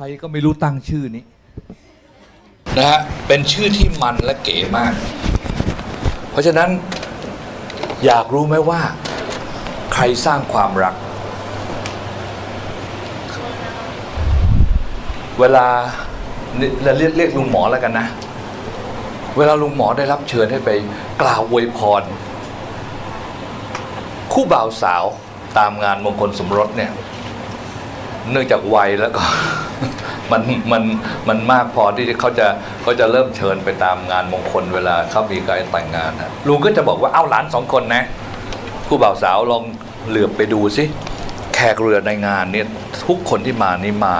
ใครก็ไม่รู้ตั้งชื่อนี้นะฮะเป็นชื่อที่มันและเก๋มาก เพราะฉะนั้นอยากรู้ไหมว่า ใครสร้างความรัก เวลาเราเรียกเรียกลุงหมอแล้วกันนะ เวลาลุงหมอได้รับเชิญให้ไปกล่าวอวยพร คู่บ่าวสาวตามงานมงคลสมรสเนี่ย เนื่องจากวัยแล้วก็มันมันมันมากพอที่เขาจะเขาจะเริ่มเชิญไปตามงานมงคลเวลาเขามีการแต่งงานนะลุงก็จะบอกว่าเอาหลานสองคนนะคู่บ่าวสาวลองเหลือบไปดูสิแขกเรือในงานเนี่ยทุกคนที่มานี่มา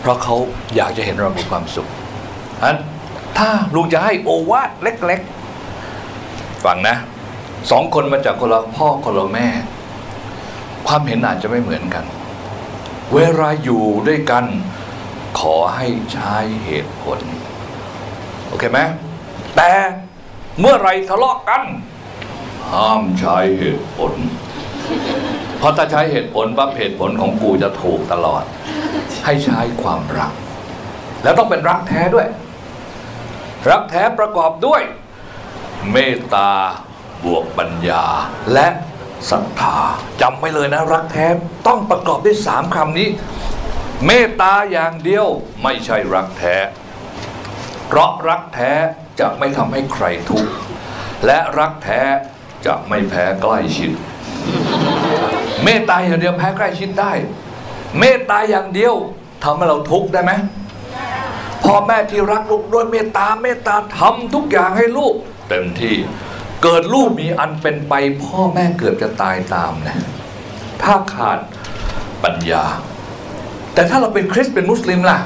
เพราะเขาอยากจะเห็นเรามีความสุขอันถ้าลุงจะให้โอวาทเล็กๆฟังนะสองคนมาจากคนละพ่อคนละแม่ ความเห็นอาจจะไม่เหมือนกัน เวลาอยู่ด้วยกัน ขอให้ใช้เหตุผล โอเคไหมแต่เมื่อไรทะเลาะกัน ห้ามใช้เหตุผล เพราะถ้าใช้เหตุผลปั๊บเหตุผลของกูจะถูกตลอด ให้ใช้ความรัก แล้วต้องเป็นรักแท้ด้วย รักแท้ประกอบด้วย เมตตาบวกปัญญาและ ศรัทธาจำไว้เลยนะ รักแท้ต้องประกอบด้วยสามคำนี้ เมตตาอย่างเดียวไม่ใช่รักแท้ เพราะรักแท้จะไม่ทำให้ใครทุกข์และรักแท้จะไม่แพ้ใกล้ชิด เมตตาอย่างเดียวแพ้ใกล้ชิดได้ เมตตาอย่างเดียวทำให้เราทุกข์ได้ไหมพ่อแม่ที่รักลูกด้วยเมตตาเมตตาทำทุกอย่างให้ลูก เต็มที่ เกิดลูกมีอันเป็นไปพ่อแม่เกือบจะตายตามนะถ้าขาดปัญญา แต่ถ้าเราเป็นคริสต์เป็นมุสลิมล่ะ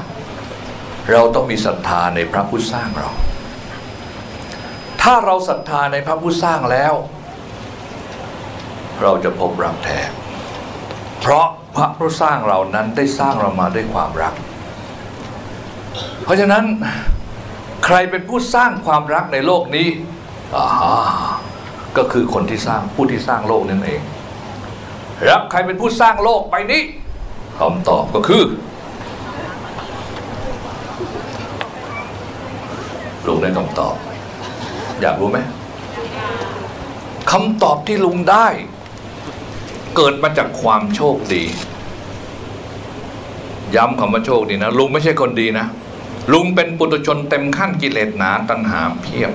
เราต้องมีศรัทธาในพระผู้สร้างเรา ถ้าเราศรัทธาในพระผู้สร้างแล้ว เราจะพบรักแท้เพราะพระผู้สร้างเรานั้นได้สร้างเรามาด้วยความรัก เพราะฉะนั้นใครเป็นผู้สร้างความรักในโลกนี้ ก็คือคนที่สร้างผู้ที่สร้างโลกนั่นเอง แล้วใครเป็นผู้สร้างโลกไปนี้คำตอบก็คือลุงได้คำตอบ อยากรู้ไหมคำตอบที่ลุงได้ เกิดมาจากความโชคดี ย้ำคำว่าโชคดีนะ ลุงไม่ใช่คนดีนะ ลุงเป็นปุถุชนเต็มขั้นกิเลสหนาตัณหาเพียบ